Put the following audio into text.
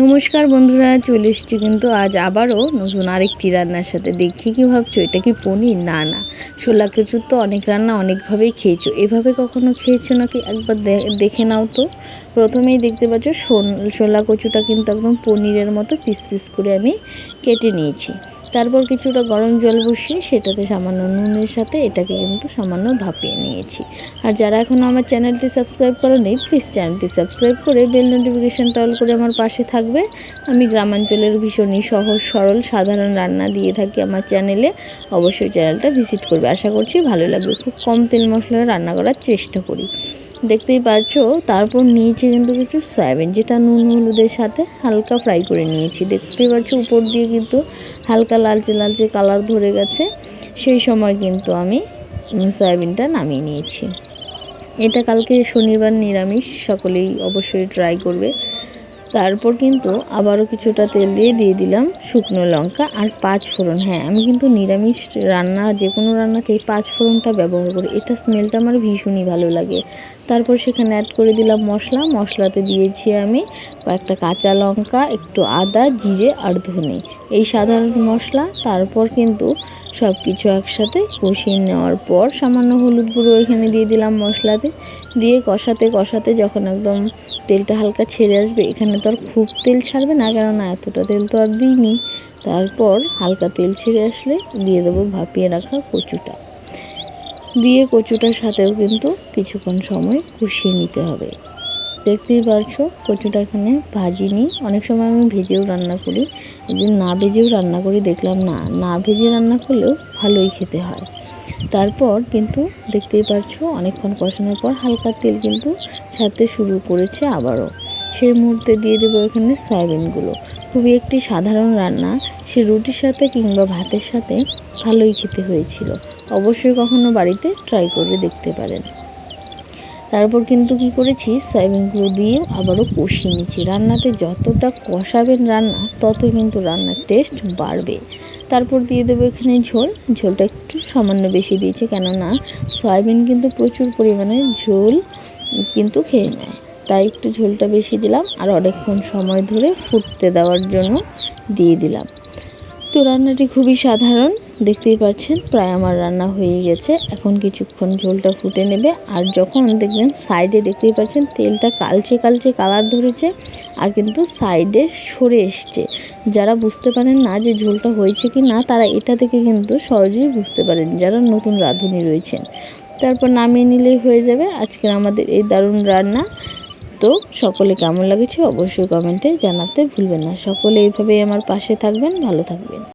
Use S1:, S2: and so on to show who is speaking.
S1: নমস্কার বন্ধুরা, চলে এসেছি কিন্তু আজ আবারও নতুন আরেকটি রান্নার সাথে। দেখি কি ভাবছ, এটা কি পনির? না না। ছোলা কচুর তো অনেক রান্না অনেকভাবেই খেয়েছো। এভাবে কখনো খেয়েছো নাকি? একবার দেখে নাও তো। প্রথমেই দেখতে পাচ্ছ ছোলা কচুটা কিন্তু একদম পনিরের মতো পিস পিস করে আমি কেটে নিয়েছি। তারপর কিছুটা গরম জল বসিয়ে সেটাতে সামান্য নুনের সাথে এটাকে কিন্তু সামান্য ভাপিয়ে নিয়েছি। আর যারা এখনও আমার চ্যানেলটি সাবস্ক্রাইব করেনি প্লিজ চ্যানেলটি সাবস্ক্রাইব করে বেল নোটিফিকেশানটা অল করে আমার পাশে থাকবে। আমি গ্রামাঞ্চলের ভীষণই সহজ, সরল, সাধারণ রান্না দিয়ে থাকি আমার চ্যানেলে। অবশ্যই চ্যানেলটা ভিজিট করবে। আশা করছি ভালো লাগবে। খুব কম তেল মশলা রান্না করার চেষ্টা করি। দেখতেই পাচ্ছ, তারপর নিয়েছি কিন্তু কিছু সয়াবিন যেটা নুন হলুদের সাথে হালকা ফ্রাই করে নিয়েছি। দেখতেই পাচ্ছ, উপর দিয়ে কিন্তু হালকা লালচে লালচে কালার ধরে গেছে। সেই সময় কিন্তু আমি সয়াবিনটা নামিয়ে নিয়েছি। এটা কালকে শনিবার নিরামিষ, সকলেই অবশ্যই ট্রাই করবে। তারপর কিন্তু আবারও কিছুটা তেল দিয়ে দিয়ে দিলাম শুকনো লঙ্কা আর পাঁচ ফোড়ন। হ্যাঁ আমি কিন্তু নিরামিষ রান্না, যে কোনো রান্নাতেই পাঁচ ফোড়নটা ব্যবহার করি। এটা স্মেলটা আমার ভীষণই ভালো লাগে। তারপর সেখানে অ্যাড করে দিলাম মশলা। মশলাতে দিয়েছি আমি কয়েকটা কাঁচা লঙ্কা, একটু আদা, জিরে আর ধনে। এই সাধারণ মশলা, তারপর কিন্তু সব কিছু একসাথে কষিয়ে নেওয়ার পর সামান্য হলুদ গুঁড়ো এখানে দিয়ে দিলাম মশলাতে। দিয়ে কষাতে কষাতে যখন একদম তেলটা হালকা ছেড়ে আসবে, এখানে তো আর খুব তেল ছাড়বে না, কেননা এতটা তেল তো আর দিইনি। তারপর হালকা তেল ছেড়ে আসলে দিয়ে দেবো ভাপিয়ে রাখা কচুটা। দিয়ে কচুটার সাথেও কিন্তু কিছুক্ষণ সময় কষিয়ে নিতে হবে। দেখতেই পারছ, কচুটা এখানে ভাজিনি। অনেক সময় আমি ভেজেও রান্না করি। একদিন না ভেজেও রান্না করি, দেখলাম না। না ভেজে রান্না করলেও ভালোই খেতে হয়। তারপর কিন্তু দেখতেই পারছ, অনেকক্ষণ কষানোর পর হালকা তেল কিন্তু ছাড়তে শুরু করেছে আবারও। সেই মুহূর্তে দিয়ে দেবো এখানে সয়াবিনগুলো। খুবই একটি সাধারণ রান্না। সে রুটির সাথে কিংবা ভাতের সাথে ভালোই খেতে হয়েছিল। অবশ্যই কখনো বাড়িতে ট্রাই করে দেখতে পারেন। তারপর কিন্তু কি করেছি? সয়াবিনগুলো দিয়ে আবারও কষিয়ে নিয়েছি। রান্নাতে যতটা কষাবেন রান্না, ততই কিন্তু রান্নার টেস্ট বাড়বে। তারপর দিয়ে দেবো এখানে ঝোল। ঝোলটা একটু সামান্য বেশি দিয়েছে, কেননা সয়াবিন কিন্তু প্রচুর পরিমাণে ঝোল কিন্তু খেয়ে নেয়। তাই একটু ঝোলটা বেশি দিলাম আর অনেকক্ষণ সময় ধরে ফুটতে দেওয়ার জন্য দিয়ে দিলাম। তো রান্নাটি খুবই সাধারণ। দেখতেই পাচ্ছেন, প্রায় আমার রান্না হয়ে গেছে। এখন কিছুক্ষণ ঝোলটা ফুটে নেবে আর যখন দেখবেন সাইডে দেখতেই পাচ্ছেন তেলটা কালচে কালচে কালার ধরেছে আর কিন্তু সাইডে সরে এসছে। যারা বুঝতে পারেন না যে ঝোলটা হয়েছে কি না, তারা এটা থেকে কিন্তু সহজেই বুঝতে পারেন যারা নতুন রাঁধুনি রয়েছেন। তারপর নামিয়ে নিলেই হয়ে যাবে আজকের আমাদের এই দারুণ রান্না। তো সকলে কেমন লাগেছে অবশ্যই কমেন্টে জানাতে ভুলবেন না। সকলে এইভাবেই আমার পাশে থাকবেন, ভালো থাকবেন।